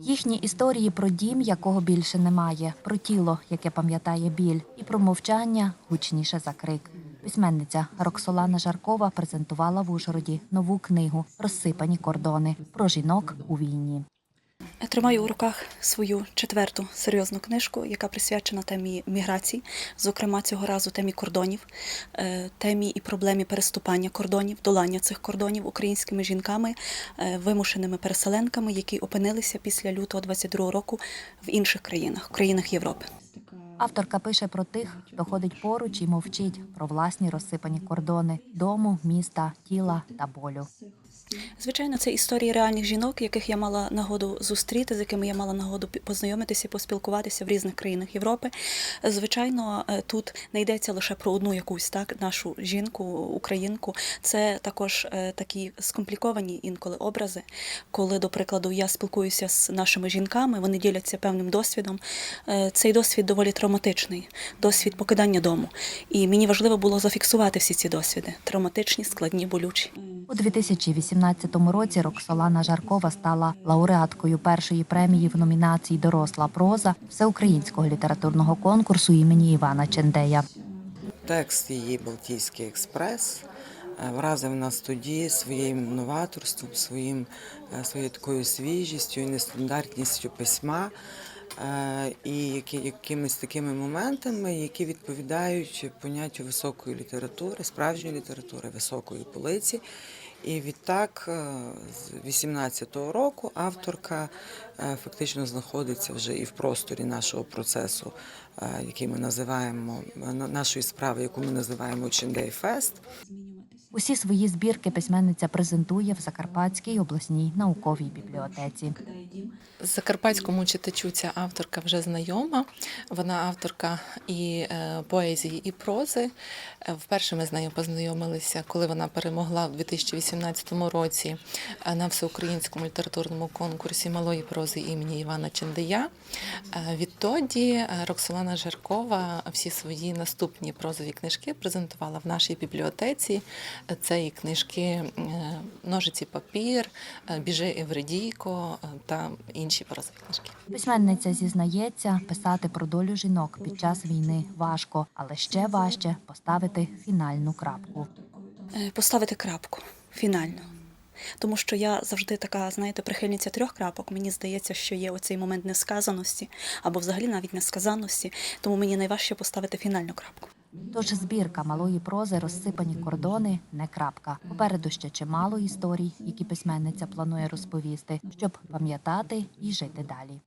Їхні історії про дім, якого більше немає, про тіло, яке пам'ятає біль, і про мовчання гучніше за крик. Письменниця Роксолана Жаркова презентувала в Ужгороді нову книгу Розсипані кордони про жінок у війні. Тримаю у руках свою четверту серйозну книжку, яка присвячена темі міграцій, зокрема цього разу темі кордонів, е, темі і проблемі переступання кордонів, долання цих кордонів українськими жінками, е, вимушеними переселенками, які опинилися після лютого 22 року в інших країнах, країнах Європи. Авторка пише про тих, хто ходить поруч і мовчить про власні розсипані кордони дому, міста, тіла та болю. Звичайно, це історії реальних жінок, яких я мала нагоду зустріти, з якими я мала нагоду познайомитися, поспілкуватися в різних країнах Європи. Звичайно, е, тут не йдеться лише про одну якусь так нашу жінку, українку. Це також е, такі скомпліковані інколи образи. Коли, до прикладу, я спілкуюся з нашими жінками, вони діляться певним досвідом. Е, Цей досвід доволі травматичний, досвід покидання дому. І мені важливо було зафіксувати всі ці досвіди травматичні, складні, болючі. У 2018 році Роксолана Жаркова стала лауреаткою першої премії в номінації Доросла проза всеукраїнського літературного конкурсу імені Івана Чендея. Текст її Балтійський експрес вразив нас тоді своїм новаторством, своїм, е, своєю такою свіжістю і нестандартністю письма. Е, І які, якимись такими моментами, які відповідають поняттю високої літератури, справжньої літератури, високої полиці. І відтак, е, з 18-го року авторка е, фактично знаходиться вже і в просторі нашого процесу, який ми називаємо на- нашої справи, яку ми називаємо Чендей Фест. Усі свої збірки письменниця презентує в Закарпатській обласній науковій бібліотеці. Закарпатському читачу ця авторка вже знайома. Вона авторка і е, поезії, і прози. Е, Вперше ми з нею познайомилися, коли вона перемогла в 2018 році е, на всеукраїнському літературному конкурсі малої прози імені Івана Чендея. Е, Відтоді Роксолана Жаркова всі свої наступні прозові книжки презентувала в нашій бібліотеці. Це і книжки е, Ножиці папір, е, Біжи Евредійко е, та інші прозові книжки. Письменниця зізнається, писати про долю жінок під час війни важко, але ще важче поставити фінальну крапку. Поставити крапку фінально. Тому що я завжди така, знаєте, прихильниця трьох крапок. Мені здається, що є оцей момент несказаності або взагалі навіть несказанності. Тому мені найважче поставити фінальну крапку. Тож збірка малої прози розсипані кордони не крапка. Попереду ще чимало історій, які письменниця планує розповісти, щоб пам'ятати і жити далі.